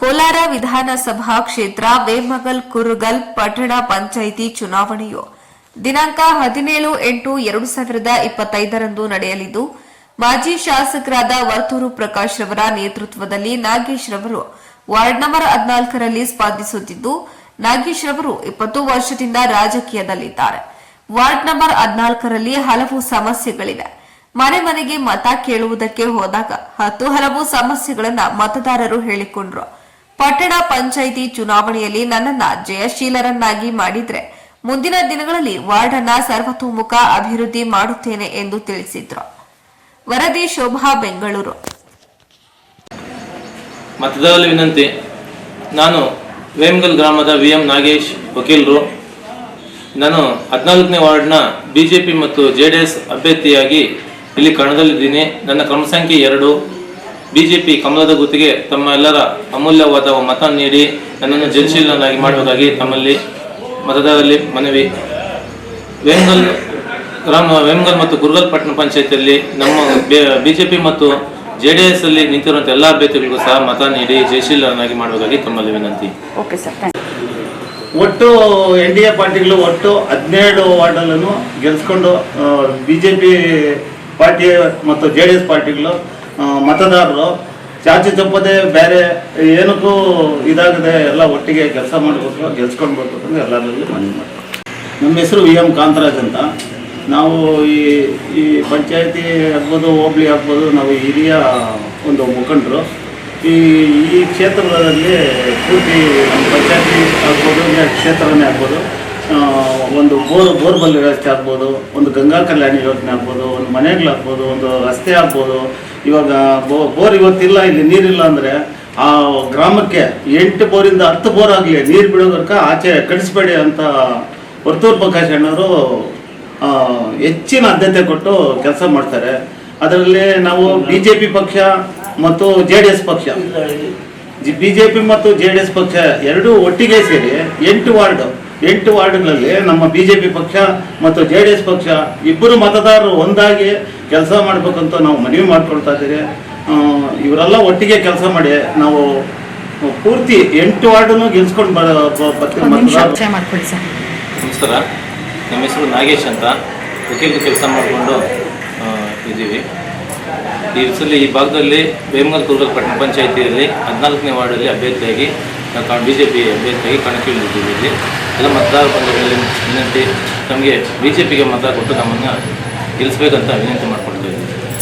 ಕೋಲಾರ ವಿಧಾನಸಭಾ ಕ್ಷೇತ್ರ, ವೇಮಗಲ್, ಕುರುಗಲ್ ಪಟ್ಟಣ ಪಂಚಾಯಿತಿ ಚುನಾವಣೆಯು ದಿನಾಂಕ ಹದಿನೇಳು ಎಂಟು ಎರಡು ಸಾವಿರದ ಇಪ್ಪತ್ತೈದರಂದು ನಡೆಯಲಿದ್ದು, ಮಾಜಿ ಶಾಸಕರಾದ ವರ್ತೂರು ಪ್ರಕಾಶ್ ರವರ ನೇತೃತ್ವದಲ್ಲಿ ನಾಗೇಶ್ ರವರು ವಾರ್ಡ್ ನಂಬರ್ ಹದಿನಾಲ್ಕರಲ್ಲಿ ಸ್ಪರ್ಧಿಸುತ್ತಿದ್ದು ನಾಗೇಶ್ ರವರು ಇಪ್ಪತ್ತು ವರ್ಷದಿಂದ ರಾಜಕೀಯದಲ್ಲಿದ್ದಾರೆ. ವಾರ್ಡ್ ನಂಬರ್ ಹದಿನಾಲ್ಕರಲ್ಲಿ ಹಲವು ಸಮಸ್ಯೆಗಳಿವೆ. ಮನೆ ಮನೆಗೆ ಮತ ಕೇಳುವುದಕ್ಕೆ ಹೋದಾಗ ಹತ್ತು ಹಲವು ಸಮಸ್ಯೆಗಳನ್ನು ಮತದಾರರು ಹೇಳಿಕೊಂಡ್ರು. ಪಟ್ಟಣ ಪಂಚಾಯಿತಿ ಚುನಾವಣೆಯಲ್ಲಿ ನನ್ನನ್ನ ಜಯಶೀಲರನ್ನಾಗಿ ಮಾಡಿದ್ರೆ ಮುಂದಿನ ದಿನಗಳಲ್ಲಿ ವಾರ್ಡ್ ಅನ್ನ ಸರ್ವತೋಮುಖ ಅಭಿವೃದ್ಧಿ ಮಾಡುತ್ತೇನೆ ಎಂದು ತಿಳಿಸಿದ್ರು. ವರದಿ ಶೋಭಾ, ಬೆಂಗಳೂರು. ಮತದಾರರ ವಿನಂತಿ, ನಾನು ವೇಮಗಲ್ ಗ್ರಾಮದ ವಿ ಎಂ ನಾಗೇಶ್ ವಕೀಲರು. ನಾನು ಹದಿನಾಲ್ಕನೇ ವಾರ್ಡ್ನ ಬಿ ಜೆ ಪಿ ಮತ್ತು ಜೆ ಡಿ ಎಸ್ ಅಭ್ಯರ್ಥಿಯಾಗಿ ಇಲ್ಲಿ ಕಣದಲ್ಲಿದ್ದೀನಿ. ನನ್ನ ಕ್ರಮ ಸಂಖ್ಯೆ ಎರಡು ಬಿ ಜೆ ಪಿ ಕಮಲದ ಗುತ್ತಿಗೆ ತಮ್ಮ ಎಲ್ಲರ ಅಮೂಲ್ಯವಾದ ಮತ ನೀಡಿ ನನ್ನನ್ನು ಜಯಶೀಲನಾಗಿ ಮಾಡುವುದಾಗಿ ತಮ್ಮಲ್ಲಿ ಮತದಾರರಲ್ಲಿ ಮನವಿ. ವೇಮಗಲ್ ಗ್ರಾಮ ವೇಮಗಲ್ ಮತ್ತು ಗುರುಗಲ್ ಪಟ್ಟಣ ಪಂಚಾಯತಿಯಲ್ಲಿ ನಮ್ಮ ಬಿಜೆಪಿ ಮತ್ತು ಜೆ ಡಿ ಎಸ್ ಅಲ್ಲಿ ನಿಂತಿರುವಂತಹ ಎಲ್ಲ ಅಭ್ಯರ್ಥಿಗಳಿಗೂ ಸಹ ಮತ ನೀಡಿ ಜಯಶೀಲನಾಗಿ ಮಾಡುವುದಾಗಿ ತಮ್ಮಲ್ಲಿ ವಿನಂತಿ. ಓಕೆ ಸರ್ ಥ್ಯಾಂಕ್ ಒಟ್ಟು ಎನ್ ಡಿ ಎ ಪಾರ್ಟಿಗಳು ಒಟ್ಟು ಹದಿನೇಳು ವಾರ್ಡಲ್ಲೂ ಗೆಲ್ಸ್ಕೊಂಡು ಬಿಜೆಪಿ ಜೆ ಪಿ ಪಾರ್ಟಿ ಮತ್ತು ಜೆ ಡಿ ಎಸ್ ಪಾರ್ಟಿಗಳು ಮತದಾರರು ಚಾಚಿ ತಪ್ಪದೆ ಬೇರೆ ಏನಕ್ಕೂ ಇದಾಗದೆ ಎಲ್ಲ ಒಟ್ಟಿಗೆ ಕೆಲಸ ಮಾಡಬೇಕು ಗೆಲ್ಸ್ಕೊಂಡು ಬರ್ಬೇಕು ಅಂತ ಎಲ್ಲರಲ್ಲಿ ಮನವಿ ಮಾಡ್ತೀವಿ ನಮ್ಮ ಹೆಸರು ವಿ ಎಂ ಕಾಂತರಾಜ್ ಅಂತ. ನಾವು ಈ ಈ ಪಂಚಾಯತಿ ಆಗ್ಬೋದು, ಹೋಬಳಿ ಆಗ್ಬೋದು, ನಾವು ಹಿರಿಯ ಒಂದು ಮುಖಂಡರು. ಈ ಈ ಕ್ಷೇತ್ರದಲ್ಲಿ ಪೂರ್ತಿ ನಮ್ಮ ಪಂಚಾಯತಿ ಆಗ್ಬೋದು ಕ್ಷೇತ್ರನೇ ಆಗ್ಬೋದು. ಒಂದು ಬೋರ್ ಬೋರ್ವೆಲ್ ವ್ಯವಸ್ಥೆ ಆಗ್ಬೋದು ಒಂದು ಗಂಗಾ ಕಲ್ಯಾಣ ಯೋಜನೆ ಆಗ್ಬೋದು ಒಂದು ಮನೆಗಳಾಗ್ಬೋದು ಒಂದು ರಸ್ತೆ ಆಗ್ಬೋದು. ಇವಾಗ ಬೋ- ಬೋರ್ ಇವತ್ತಿಲ್ಲ ಇಲ್ಲಿ ನೀರಿಲ್ಲ ಅಂದರೆ ಆ ಗ್ರಾಮಕ್ಕೆ ಎಂಟು ಬೋರಿಂದ ಹತ್ತು ಬೋರ್ ಆಗಲಿ ನೀರು ಬಿಡೋದಕ್ಕೆ ಆಚೆ ಕಳಿಸ್ಬೇಡಿ ಅಂತ ವರ್ತೂರ್ ಪ್ರಕಾಶ್ ಅಣ್ಣವರು ಹೆಚ್ಚಿನ ಆದ್ಯತೆ ಕೊಟ್ಟು ಕೆಲಸ ಮಾಡ್ತಾರೆ. ಅದರಲ್ಲಿ ನಾವು ಬಿ ಜೆ ಪಿ ಪಕ್ಷ ಮತ್ತು ಜೆ ಡಿ ಎಸ್ ಪಕ್ಷ. ಬಿ ಜೆ ಪಿ ಮತ್ತು ಜೆ ಡಿ ಎಸ್ ಪಕ್ಷ ಎರಡೂ ಒಟ್ಟಿಗೆ ಸೇರಿ ಎಂಟು ವಾರ್ಡ್. ಎಂಟು ವಾರ್ಡ್ಗಳಲ್ಲಿ ನಮ್ಮ ಬಿ ಜೆ ಪಿ ಪಕ್ಷ ಮತ್ತು ಜೆ ಡಿ ಎಸ್ ಪಕ್ಷ ಇಬ್ಬರು ಮತದಾರರು ಒಂದಾಗಿ ಕೆಲಸ ಮಾಡಬೇಕಂತ ನಾವು ಮನವಿ ಮಾಡ್ಕೊಳ್ತಾ ಇದ್ದೀವಿ. ಇವರೆಲ್ಲ ಒಟ್ಟಿಗೆ ಕೆಲಸ ಮಾಡಿ ನಾವು ಪೂರ್ತಿ ಎಂಟು ವಾರ್ಡನ್ನು ಗೆಲ್ಸ್ಕೊಂಡು ಬರ್ತೀವಿ ನಮಸ್ಕಾರ. ನಮ್ಮ ಹೆಸರು ನಾಗೇಶ್ ಅಂತ. ವಕೀಲ ಕೆಲಸ ಮಾಡಿಕೊಂಡು ಇದ್ದೀವಿ. ಈ ಸಲ ಈ ಭಾಗದಲ್ಲಿ ವೇಮಗಲ್ ಕುರುಗಲ್ ಪಟ್ಟಣ ಪಂಚಾಯಿತಿಯಲ್ಲಿ ಹದಿನಾಲ್ಕನೇ ವಾರ್ಡಲ್ಲಿ ಅಭ್ಯರ್ಥಿಯಾಗಿ ಬಿ ಜೆ ಪಿ ಅಭ್ಯರ್ಥಿಯಾಗಿ ಕಣಕ್ಕಿಳಿದಿದ್ದೀವಿ ಇಲ್ಲಿ. ಎಲ್ಲ ಮತದಾರ ಬಂಧುಗಳಲ್ಲಿ ವಿನಂತಿ ನಮಗೆ ಬಿ ಜೆ ಪಿಗೆ ಮತ ಕೊಟ್ಟು ನಮ್ಮನ್ನು ಗೆಲ್ಲಿಸ್ಬೇಕಂತ ವಿನಂತಿ ಮಾಡ್ಕೊಳ್ತೀವಿ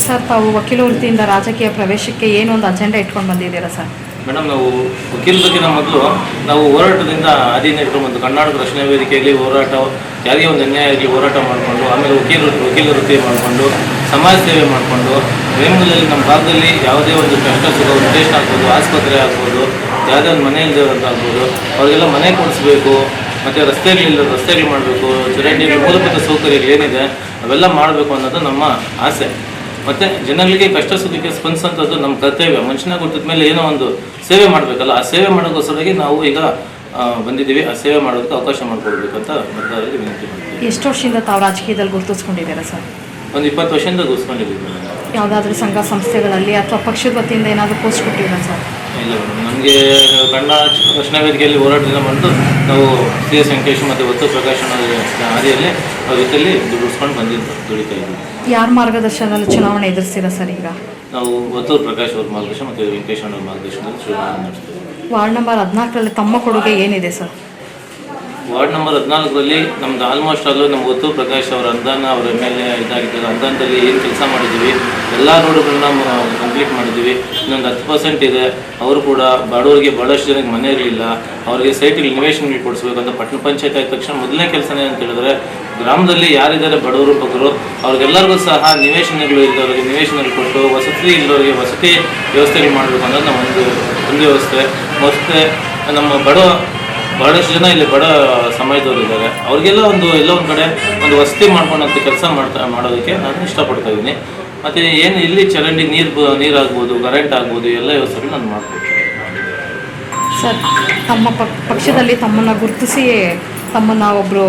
ಸರ್ ತಾವು ವಕೀಲ ವೃತ್ತಿಯಿಂದ ರಾಜಕೀಯ ಪ್ರವೇಶಕ್ಕೆ ಏನು ಒಂದು ಅಜೆಂಡಾ ಇಟ್ಕೊಂಡು ಬಂದಿದ್ದೀರಾ ಸರ್? ಮೇಡಮ್ ನಾವು ವಕೀಲರಿಗಿಂತ ಮೊದಲು ನಾವು ಹೋರಾಟದಿಂದ ಅಧೀನ ಇಟ್ಕೊಂಡು ಬಂದು ಕರ್ನಾಟಕ ರಕ್ಷಣಾ ವೇದಿಕೆಯಲ್ಲಿ ಹೋರಾಟ ಯಾರಿಗೆ ಒಂದು ಅನ್ಯಾಯ ಆಗಲಿ ಹೋರಾಟ ಮಾಡಿಕೊಂಡು ಆಮೇಲೆ ವಕೀಲ ವಕೀಲ ವೃತ್ತಿ ಮಾಡಿಕೊಂಡು ಸಮಾಜ ಸೇವೆ ಮಾಡಿಕೊಂಡು ವೇಮಗಲಲ್ಲಿ ನಮ್ಮ ಭಾಗದಲ್ಲಿ ಯಾವುದೇ ಒಂದು ಕಷ್ಟ ಉದ್ದೇಶ ಆಗ್ಬೋದು ಆಸ್ಪತ್ರೆ ಆಗ್ಬೋದು ಯಾವುದೇ ಒಂದು ಮನೆ ಆಗ್ಬೋದು ಅವರಿಗೆಲ್ಲ ಮನೆ ಕೊಡಿಸ್ಬೇಕು ಮತ್ತು ರಸ್ತೆಗಳಿಲ್ಲ ರಸ್ತೆಗಳು ಮಾಡಬೇಕು ಚರಂಡಿ ಮೂಲಭೂತ ಸೌಕರ್ಯಗಳು ಏನಿದೆ ಅವೆಲ್ಲ ಮಾಡಬೇಕು ಅನ್ನೋದು ನಮ್ಮ ಆಸೆ. ಮತ್ತೆ ಜನಗಳಿಗೆ ಕಷ್ಟ ಸುಖಕ್ಕೆ ಸ್ಪಂದಿಸುವಂಥದ್ದು ನಮ್ಮ ಕರ್ತವ್ಯ. ಮನುಷ್ಯನ ಗೊತ್ತಿದ ಮೇಲೆ ಏನೋ ಒಂದು ಸೇವೆ ಮಾಡಬೇಕಲ್ಲ ಆ ಸೇವೆ ಮಾಡೋಕ್ಕೋಸ್ಕರವಾಗಿ ನಾವು ಈಗ ಬಂದಿದ್ದೀವಿ. ಆ ಸೇವೆ ಮಾಡೋದಕ್ಕೆ ಅವಕಾಶ ಮಾಡಿಕೊಡ್ಬೇಕು ಅಂತ ಮತದಾರರಿಗೆ ವಿನಂತಿ ಮಾಡ್ತೀವಿ. ಎಷ್ಟು ವರ್ಷದಿಂದ ತಾವು ರಾಜಕೀಯದಲ್ಲಿ ಗುರುತಿಸ್ಕೊಂಡಿದ್ದೀರಾ ಸರ್? ಒಂದು ಇಪ್ಪತ್ತು ವರ್ಷದಿಂದ ಗುರುತಿಸ್ಕೊಂಡಿದ್ದೀವಿ. ಯಾವುದಾದ್ರೂ ಸಂಘ ಸಂಸ್ಥೆಗಳಲ್ಲಿ ಅಥವಾ ಪಕ್ಷದ ವತಿಯಿಂದ ಏನಾದರೂ ಪೋಸ್ಟ್ ಕೊಟ್ಟಿದ್ದೀರಾ ಸರ್? ಇಲ್ಲ ಮೇಡಮ್ ನಮಗೆ ಕನ್ನಡ ರಕ್ಷಣಾ ವೇದಿಕೆಯಲ್ಲಿ ಹೋರಾಟದಿಂದ ಬಂದು ನಾವು ಸಿ ಎಸ್ ವೆಂಕಟೇಶ್ ಮತ್ತು ಒತ್ತು ಪ್ರಕಾಶ್ ಹಾದಿಯಲ್ಲಿ ಅವ್ರ ಜೊತೆಯಲ್ಲಿ ದುಡಿಸ್ಕೊಂಡು ಬಂದಿದ್ದು ದುಡಿತಾ ಇದ್ದೀವಿ. ಯಾರ ಮಾರ್ಗದರ್ಶನದಲ್ಲಿ ಚುನಾವಣೆ ಎದುರಿಸ್ತೀರಾ ಸರ್ ಈಗ? ನಾವು ಒತ್ತು ಪ್ರಕಾಶ್ ಅವ್ರ ಮಾರ್ಗದರ್ಶನ ಮತ್ತು ವೆಂಕಟೇಶ್ ಅವ್ರ ಮಾರ್ಗದರ್ಶನದಲ್ಲಿ ಚುನಾವಣೆ ನಡೆಸ್ತೀವಿ. ವಾರ್ಡ್ ನಂಬರ್ ಹದಿನಾಲ್ಕರಲ್ಲಿ ತಮ್ಮ ಕೊಡುಗೆ ಏನಿದೆ ಸರ್? ವಾರ್ಡ್ ನಂಬರ್ ಹದಿನಾಲ್ಕರಲ್ಲಿ ನಮ್ದು ಆಲ್ಮೋಸ್ಟ್ ಆದರೂ ನಮ್ಮ ಗೊತ್ತು, ಪ್ರಕಾಶ್ ಅವರ ಅನುದಾನ ಅವರ ಎಂ ಎಲ್ ಎ ಇದಾಗಿದ್ದಾರೆ. ಅನುದಾನದಲ್ಲಿ ಏನು ಕೆಲಸ ಮಾಡಿದ್ದೀವಿ, ಎಲ್ಲ ರೋಡುಗಳನ್ನ ಕಂಪ್ಲೀಟ್ ಮಾಡಿದ್ದೀವಿ. ಇನ್ನೊಂದು ಹತ್ತು ಪರ್ಸೆಂಟ್ ಇದೆ. ಅವರು ಕೂಡ ಬಡವರಿಗೆ ಭಾಳಷ್ಟು ಜನಕ್ಕೆ ಮನೆ ಇರಲಿಲ್ಲ. ಅವರಿಗೆ ಸೈಟಿಗೆ ನಿವೇಶನಗಳು ಕೊಡಿಸ್ಬೇಕು ಅಂತ ಪಟ್ಟಣ ಪಂಚಾಯತ್ ಆದ ತಕ್ಷಣ ಮೊದಲನೇ ಕೆಲಸನೇ ಅಂತ ಹೇಳಿದ್ರೆ, ಗ್ರಾಮದಲ್ಲಿ ಯಾರಿದ್ದಾರೆ ಬಡವರು, ಬಗ್ಗರು, ಅವ್ರಿಗೆಲ್ಲರಿಗೂ ಸಹ ನಿವೇಶನಗಳು ಇದ್ದವರಿಗೆ ನಿವೇಶನಗಳು ಕೊಟ್ಟು ವಸತಿ ಇಲ್ಲವರಿಗೆ ವಸತಿ ವ್ಯವಸ್ಥೆಗಳು ಮಾಡಬೇಕು ಅನ್ನೋದು ನಮ್ಮ ಒಂದು ಒಂದು ವ್ಯವಸ್ಥೆ. ಮತ್ತು ನಮ್ಮ ಬಡ ಬಹಳಷ್ಟು ಜನ ಇಲ್ಲಿ ಬಡ ಸಮಾಜದವರು ಇದ್ದಾರೆ. ಅವ್ರಿಗೆಲ್ಲ ಒಂದು ಎಲ್ಲ ಒಂದು ಕಡೆ ಒಂದು ವಸತಿ ಮಾಡ್ಕೊಂಡಂತ ಕೆಲಸ ಮಾಡ್ತಾ ಮಾಡೋದಕ್ಕೆ ನಾನು ಇಷ್ಟಪಡ್ತಾ ಇದ್ದೀನಿ. ಮತ್ತು ಏನು ಇಲ್ಲಿ ಚರಂಡಿ ನೀರು ನೀರಾಗ್ಬೋದು ಕರೆಂಟ್ ಆಗ್ಬೋದು, ಎಲ್ಲ ವ್ಯವಸ್ಥೆಗಳು ನಾನು ಮಾಡ್ತೀನಿ. ಸರ್, ತಮ್ಮ ಪಕ್ ಪಕ್ಷದಲ್ಲಿ ತಮ್ಮನ್ನು ಗುರುತಿಸಿ ತಮ್ಮನ್ನು ಒಬ್ಬರು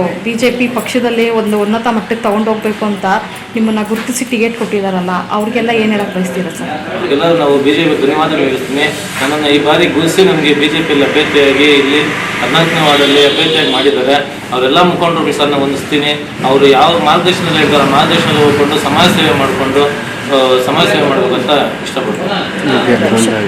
ಬಿ ಪಕ್ಷದಲ್ಲಿ ಒಂದು ಉನ್ನತ ಮಟ್ಟಕ್ಕೆ ತೊಗೊಂಡೋಗ್ಬೇಕು ಅಂತ ನಿಮ್ಮನ್ನ ಗುರುತಿಸಿ ಟಿಕೆಟ್ ಕೊಟ್ಟಿದ್ದಾರಲ್ಲ ಅವ್ರಿಗೆಲ್ಲ ಏನು ಹೇಳಕ್ ಬಯಸ್ತೀರಾ ಸರ್? ಎಲ್ಲರೂ ನಾವು ಬಿಜೆಪಿ ಧನ್ಯವಾದ ಹೇಳ್ತೀನಿ ನನ್ನನ್ನು ಈ ಬಾರಿ ಗುರುಸಿ ನಮಗೆ ಬಿಜೆಪಿ ಅಭ್ಯರ್ಥಿಯಾಗಿ ಇಲ್ಲಿ ಹದಿನಾಲ್ಕನೇ ವಾರ್ಡಲ್ಲಿ ಅಭ್ಯರ್ಥಿಯಾಗಿ ಮಾಡಿದ್ದಾರೆ. ಅವರೆಲ್ಲ ಮುಖಂಡರು ಸರ್ ನಾನು ಹೊಂದಿಸ್ತೀನಿ ಅವರು ಯಾವ ಮಾರ್ಗದರ್ಶನದಲ್ಲಿ ಇರ್ತಾರೆ ಆ ಮಾರ್ಗದರ್ಶನದಲ್ಲಿ ಹೋಗ್ಕೊಂಡು ಸಮಾಜ ಸೇವೆ ಮಾಡಿಕೊಂಡು ಸಮಾಜ ಸೇವೆ ಮಾಡಬೇಕಂತ ಇಷ್ಟಪಡ್ತೀನಿ.